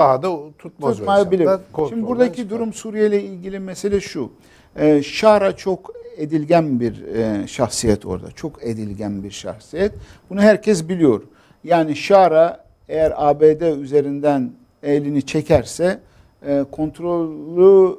Daha da tutmaz. tutmayabilir. Şimdi buradaki çıkar. durum Suriye ile ilgili mesele şu. Ee, Şara çok edilgen bir e, şahsiyet orada. Çok edilgen bir şahsiyet. Bunu herkes biliyor. Yani Şara eğer ABD üzerinden elini çekerse e, kontrolü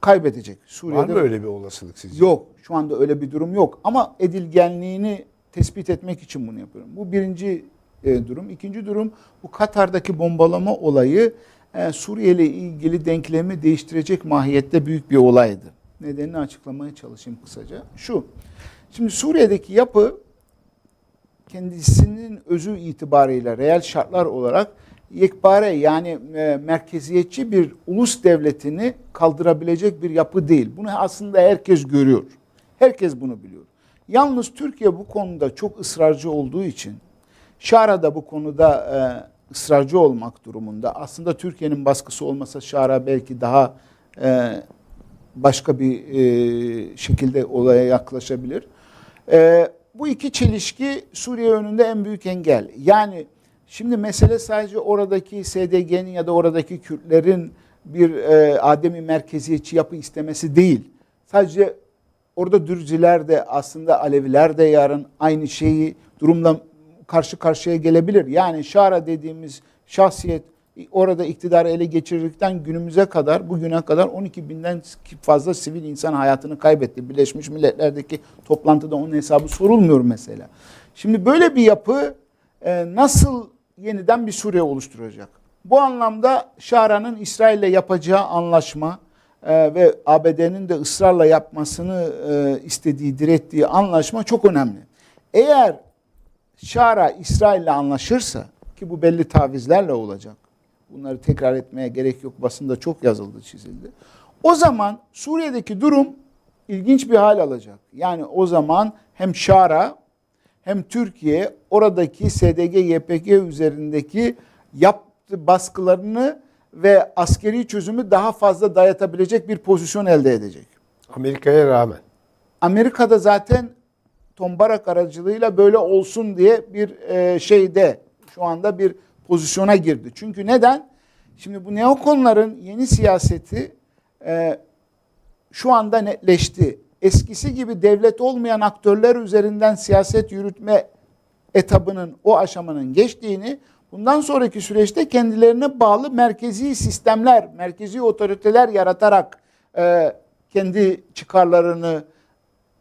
kaybedecek. Var Suriye'de mı öyle bir olasılık sizce? Yok. Şu anda öyle bir durum yok. Ama edilgenliğini tespit etmek için bunu yapıyorum. Bu birinci e, durum. İkinci durum bu Katar'daki bombalama olayı e, Suriye ile ilgili denklemi değiştirecek mahiyette büyük bir olaydı. Nedenini açıklamaya çalışayım kısaca. Şu. Şimdi Suriye'deki yapı kendisinin özü itibarıyla reel şartlar olarak yekpare yani e, merkeziyetçi bir ulus devletini kaldırabilecek bir yapı değil. Bunu aslında herkes görüyor. Herkes bunu biliyor. Yalnız Türkiye bu konuda çok ısrarcı olduğu için Şara da bu konuda e, ısrarcı olmak durumunda. Aslında Türkiye'nin baskısı olmasa Şara belki daha e, başka bir e, şekilde olaya yaklaşabilir. E, bu iki çelişki Suriye önünde en büyük engel. Yani şimdi mesele sadece oradaki SDG'nin ya da oradaki Kürtlerin bir e, ademi merkeziyetçi yapı istemesi değil. Sadece orada Dürziler de aslında Aleviler de yarın aynı şeyi durumla karşı karşıya gelebilir. Yani Şara dediğimiz şahsiyet orada iktidarı ele geçirdikten günümüze kadar, bugüne kadar 12 binden fazla sivil insan hayatını kaybetti. Birleşmiş Milletler'deki toplantıda onun hesabı sorulmuyor mesela. Şimdi böyle bir yapı e, nasıl yeniden bir Suriye oluşturacak? Bu anlamda Şara'nın İsrail'le yapacağı anlaşma e, ve ABD'nin de ısrarla yapmasını e, istediği, direttiği anlaşma çok önemli. Eğer Şara İsrail'le anlaşırsa ki bu belli tavizlerle olacak. Bunları tekrar etmeye gerek yok. Basında çok yazıldı, çizildi. O zaman Suriye'deki durum ilginç bir hal alacak. Yani o zaman hem Şara hem Türkiye oradaki SDG, YPG üzerindeki yaptığı baskılarını ve askeri çözümü daha fazla dayatabilecek bir pozisyon elde edecek. Amerika'ya rağmen. Amerika'da zaten Tom Barak aracılığıyla böyle olsun diye bir e, şeyde şu anda bir pozisyona girdi. Çünkü neden? Şimdi bu neokonların yeni siyaseti e, şu anda netleşti. Eskisi gibi devlet olmayan aktörler üzerinden siyaset yürütme etabının, o aşamanın geçtiğini, bundan sonraki süreçte kendilerine bağlı merkezi sistemler, merkezi otoriteler yaratarak e, kendi çıkarlarını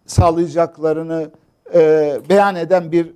sağlayacaklarını e, beyan eden bir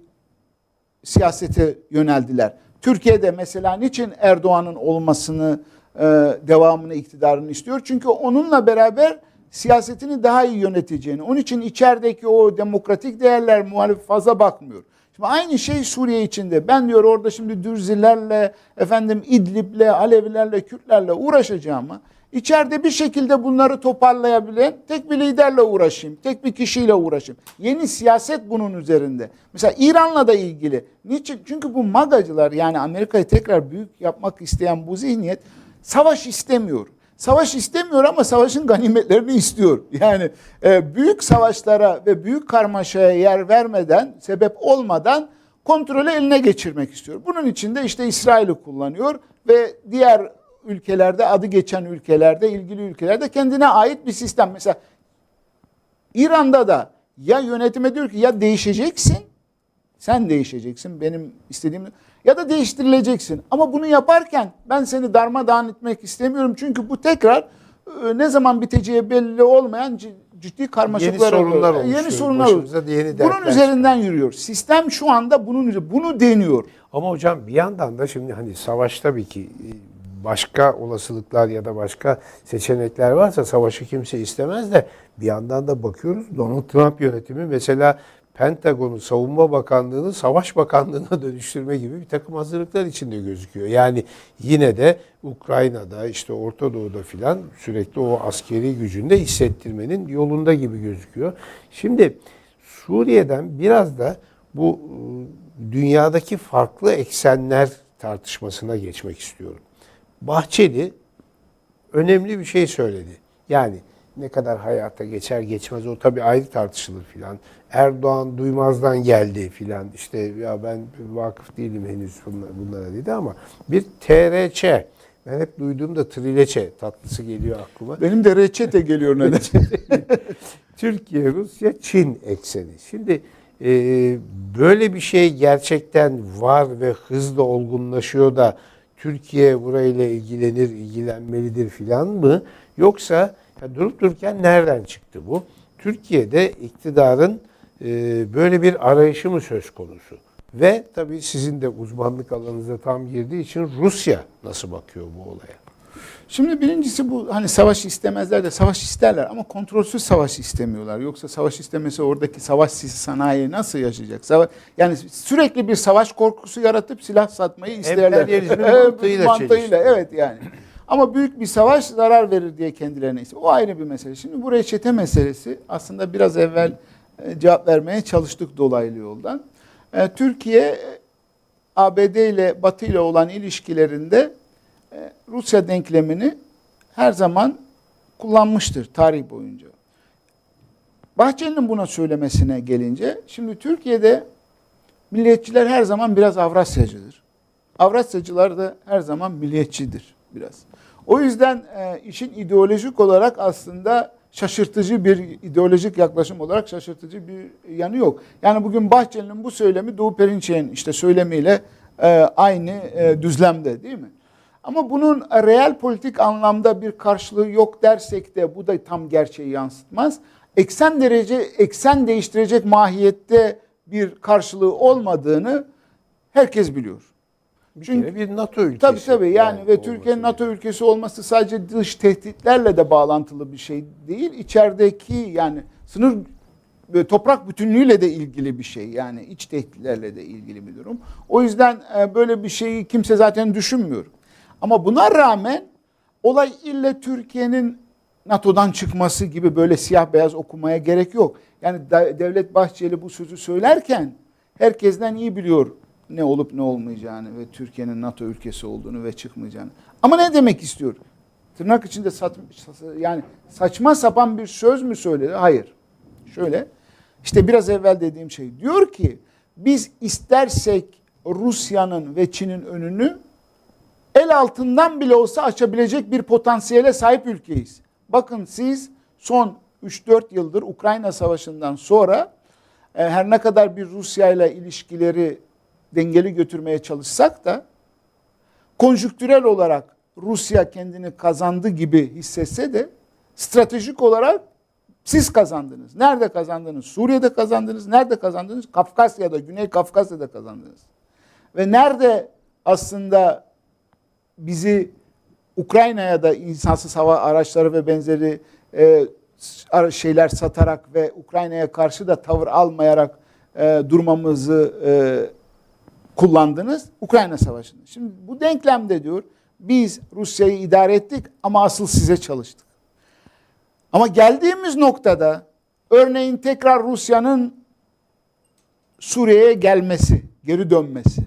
siyasete yöneldiler. Türkiye'de mesela niçin Erdoğan'ın olmasını, e, devamını, iktidarını istiyor? Çünkü onunla beraber siyasetini daha iyi yöneteceğini. Onun için içerideki o demokratik değerler muhalif fazla bakmıyor. Şimdi aynı şey Suriye içinde. Ben diyor orada şimdi Dürzilerle, efendim İdlib'le, Alevilerle, Kürtlerle uğraşacağımı içeride bir şekilde bunları toparlayabilen tek bir liderle uğraşayım, tek bir kişiyle uğraşayım. Yeni siyaset bunun üzerinde. Mesela İran'la da ilgili. Niçin? Çünkü bu magacılar yani Amerika'yı tekrar büyük yapmak isteyen bu zihniyet savaş istemiyor. Savaş istemiyor ama savaşın ganimetlerini istiyor. Yani e, büyük savaşlara ve büyük karmaşaya yer vermeden, sebep olmadan kontrolü eline geçirmek istiyor. Bunun için de işte İsrail'i kullanıyor ve diğer ülkelerde, adı geçen ülkelerde, ilgili ülkelerde kendine ait bir sistem. Mesela İran'da da ya yönetime diyor ki ya değişeceksin, sen değişeceksin benim istediğim ya da değiştirileceksin. Ama bunu yaparken ben seni darmadağın etmek istemiyorum. Çünkü bu tekrar e, ne zaman biteceği belli olmayan ciddi karmaşıklar Yeni sorunlar oluyor. oluşuyor. Yeni sorunlar oluyor. yeni Bunun üzerinden yürüyor. Sistem şu anda bunun üzerine bunu deniyor. Ama hocam bir yandan da şimdi hani savaş tabii ki e, başka olasılıklar ya da başka seçenekler varsa savaşı kimse istemez de bir yandan da bakıyoruz Donald Trump yönetimi mesela Pentagon'u, Savunma Bakanlığı'nı Savaş Bakanlığı'na dönüştürme gibi bir takım hazırlıklar içinde gözüküyor. Yani yine de Ukrayna'da işte Orta Doğu'da filan sürekli o askeri gücünü de hissettirmenin yolunda gibi gözüküyor. Şimdi Suriye'den biraz da bu e, dünyadaki farklı eksenler tartışmasına geçmek istiyorum. Bahçeli önemli bir şey söyledi. Yani ne kadar hayata geçer geçmez o tabii ayrı tartışılır filan. Erdoğan duymazdan geldi filan. İşte ya ben vakıf değilim henüz bunlara, dedi ama bir TRÇ Ben hep duyduğumda trileçe tatlısı geliyor aklıma. Benim de reçete geliyor neden? Türkiye, Rusya, Çin ekseni. Şimdi e, böyle bir şey gerçekten var ve hızla olgunlaşıyor da Türkiye burayla ilgilenir, ilgilenmelidir filan mı? Yoksa ya durup dururken nereden çıktı bu? Türkiye'de iktidarın e, böyle bir arayışı mı söz konusu? Ve tabii sizin de uzmanlık alanınıza tam girdiği için Rusya nasıl bakıyor bu olaya? Şimdi birincisi bu hani savaş istemezler de savaş isterler ama kontrolsüz savaş istemiyorlar. Yoksa savaş istemese oradaki savaş sanayi nasıl yaşayacak? Savaş, yani sürekli bir savaş korkusu yaratıp silah satmayı isterler. Emperyalizmin Evet, mantığıyla mantığıyla evet yani. Ama büyük bir savaş zarar verir diye kendilerine istiyor. O ayrı bir mesele. Şimdi bu reçete meselesi aslında biraz evvel e, cevap vermeye çalıştık dolaylı yoldan. E, Türkiye ABD ile Batı ile olan ilişkilerinde Rusya denklemini her zaman kullanmıştır tarih boyunca. Bahçeli'nin buna söylemesine gelince, şimdi Türkiye'de milliyetçiler her zaman biraz Avrasyacıdır. Avrasyacılar da her zaman milliyetçidir biraz. O yüzden e, işin ideolojik olarak aslında şaşırtıcı bir ideolojik yaklaşım olarak şaşırtıcı bir yanı yok. Yani bugün Bahçeli'nin bu söylemi Doğu Perinçek'in işte söylemiyle e, aynı e, düzlemde değil mi? Ama bunun reel politik anlamda bir karşılığı yok dersek de bu da tam gerçeği yansıtmaz. Eksen derece eksen değiştirecek mahiyette bir karşılığı olmadığını herkes biliyor. Bir Çünkü- bir NATO ülkesi. Tabii tabii yani, ve olması Türkiye'nin NATO ülkesi olması sadece dış tehditlerle de bağlantılı bir şey değil. İçerideki yani sınır ve toprak bütünlüğüyle de ilgili bir şey. Yani iç tehditlerle de ilgili bir durum. O yüzden e, böyle bir şeyi kimse zaten düşünmüyor. Ama buna rağmen olay ille Türkiye'nin NATO'dan çıkması gibi böyle siyah beyaz okumaya gerek yok. Yani Devlet Bahçeli bu sözü söylerken herkesten iyi biliyor ne olup ne olmayacağını ve Türkiye'nin NATO ülkesi olduğunu ve çıkmayacağını. Ama ne demek istiyor? Tırnak içinde sat, yani saçma sapan bir söz mü söyledi? Hayır. Şöyle. işte biraz evvel dediğim şey. Diyor ki biz istersek Rusya'nın ve Çin'in önünü el altından bile olsa açabilecek bir potansiyele sahip ülkeyiz. Bakın siz son 3-4 yıldır Ukrayna Savaşı'ndan sonra e, her ne kadar bir Rusya ile ilişkileri dengeli götürmeye çalışsak da konjüktürel olarak Rusya kendini kazandı gibi hissetse de stratejik olarak siz kazandınız. Nerede kazandınız? Suriye'de kazandınız. Nerede kazandınız? Kafkasya'da, Güney Kafkasya'da kazandınız. Ve nerede aslında bizi Ukrayna'ya da insansız hava araçları ve benzeri e, şeyler satarak ve Ukrayna'ya karşı da tavır almayarak e, durmamızı e, kullandınız Ukrayna Savaşı'nda. Şimdi bu denklemde diyor biz Rusya'yı idare ettik ama asıl size çalıştık. Ama geldiğimiz noktada örneğin tekrar Rusya'nın Suriye'ye gelmesi, geri dönmesi.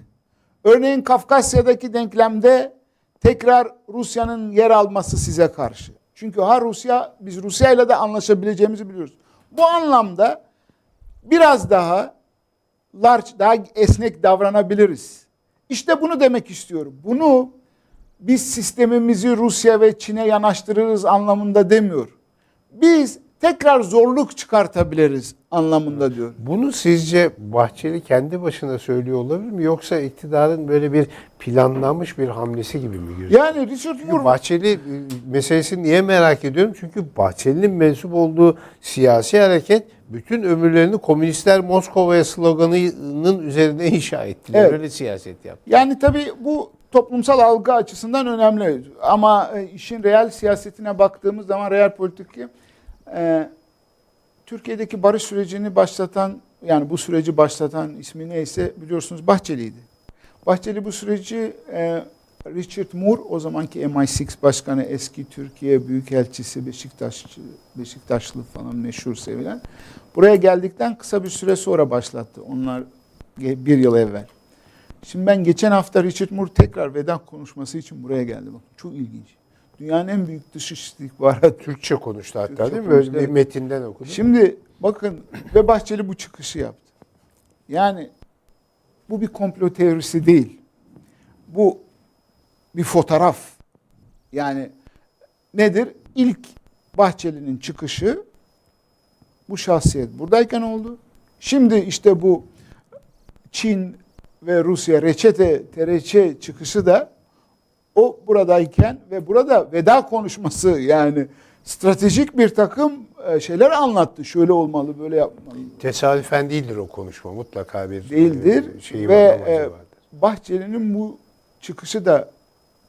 Örneğin Kafkasya'daki denklemde tekrar Rusya'nın yer alması size karşı. Çünkü ha Rusya, biz Rusya ile de anlaşabileceğimizi biliyoruz. Bu anlamda biraz daha large, daha esnek davranabiliriz. İşte bunu demek istiyorum. Bunu biz sistemimizi Rusya ve Çin'e yanaştırırız anlamında demiyor. Biz tekrar zorluk çıkartabiliriz anlamında diyor. Bunu sizce Bahçeli kendi başına söylüyor olabilir mi? Yoksa iktidarın böyle bir planlanmış bir hamlesi gibi mi gözüküyor? Yani Richard Moore Bahçeli e, meselesini niye merak ediyorum? Çünkü Bahçeli'nin mensup olduğu siyasi hareket bütün ömürlerini komünistler Moskova'ya sloganının üzerine inşa ettiler. Evet. Öyle siyaset yaptı. Yani tabii bu toplumsal algı açısından önemli. Ama e, işin reel siyasetine baktığımız zaman real politik e, Türkiye'deki barış sürecini başlatan yani bu süreci başlatan ismi neyse biliyorsunuz Bahçeli'ydi. Bahçeli bu süreci e, Richard Moore o zamanki MI6 başkanı eski Türkiye Büyükelçisi Beşiktaşçı Beşiktaşlı falan meşhur sevilen buraya geldikten kısa bir süre sonra başlattı. Onlar bir yıl evvel. Şimdi ben geçen hafta Richard Moore tekrar veda konuşması için buraya geldim. Bakın çok ilginç. Dünyanın en büyük dış istihbarat. Türkçe konuştu hatta Türkçe değil mi? konuştu, Böyle bir metinden okudu. Şimdi bakın ve Bahçeli bu çıkışı yaptı. Yani bu bir komplo teorisi değil. Bu bir fotoğraf. Yani nedir? İlk Bahçeli'nin çıkışı bu şahsiyet buradayken oldu. Şimdi işte bu Çin ve Rusya reçete tereçe çıkışı da o buradayken ve burada veda konuşması yani stratejik bir takım e, şeyler anlattı. Şöyle olmalı, böyle yapmalı. Tesadüfen değildir o konuşma. Mutlaka bir Değildir e, şeyi ve e, vardır. Bahçeli'nin bu çıkışı da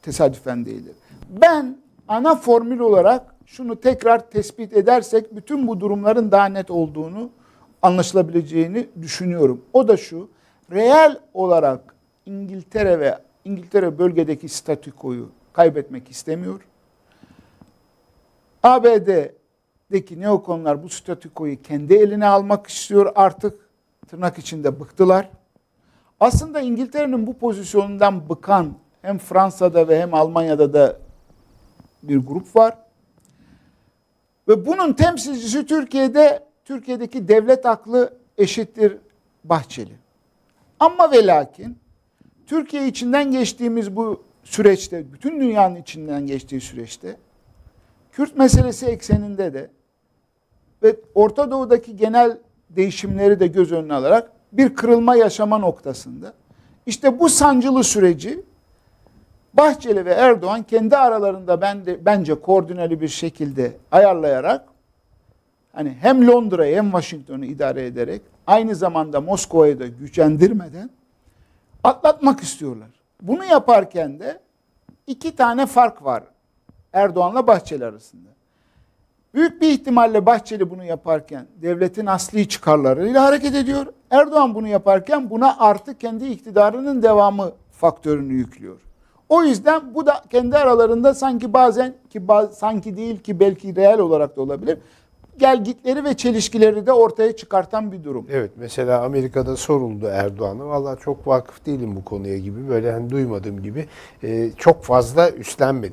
tesadüfen değildir. Ben ana formül olarak şunu tekrar tespit edersek bütün bu durumların daha net olduğunu anlaşılabileceğini düşünüyorum. O da şu, reel olarak İngiltere ve İngiltere bölgedeki statükoyu kaybetmek istemiyor. ABD'deki neokonlar bu statükoyu kendi eline almak istiyor artık. Tırnak içinde bıktılar. Aslında İngiltere'nin bu pozisyonundan bıkan hem Fransa'da ve hem Almanya'da da bir grup var. Ve bunun temsilcisi Türkiye'de, Türkiye'deki devlet aklı eşittir Bahçeli. Ama ve lakin Türkiye içinden geçtiğimiz bu süreçte, bütün dünyanın içinden geçtiği süreçte Kürt meselesi ekseninde de ve Orta Doğu'daki genel değişimleri de göz önüne alarak bir kırılma yaşama noktasında. İşte bu sancılı süreci Bahçeli ve Erdoğan kendi aralarında ben de, bence koordineli bir şekilde ayarlayarak hani hem Londra'yı hem Washington'u idare ederek aynı zamanda Moskova'yı da gücendirmeden atlatmak istiyorlar. Bunu yaparken de iki tane fark var Erdoğan'la Bahçeli arasında. Büyük bir ihtimalle Bahçeli bunu yaparken devletin asli çıkarlarıyla hareket ediyor. Erdoğan bunu yaparken buna artık kendi iktidarının devamı faktörünü yüklüyor. O yüzden bu da kendi aralarında sanki bazen ki baz- sanki değil ki belki reel olarak da olabilir. Gelgitleri ve çelişkileri de ortaya çıkartan bir durum. Evet mesela Amerika'da soruldu Erdoğan'a. Vallahi çok vakıf değilim bu konuya gibi. Böyle hani duymadığım gibi e, çok fazla üstlenmedi.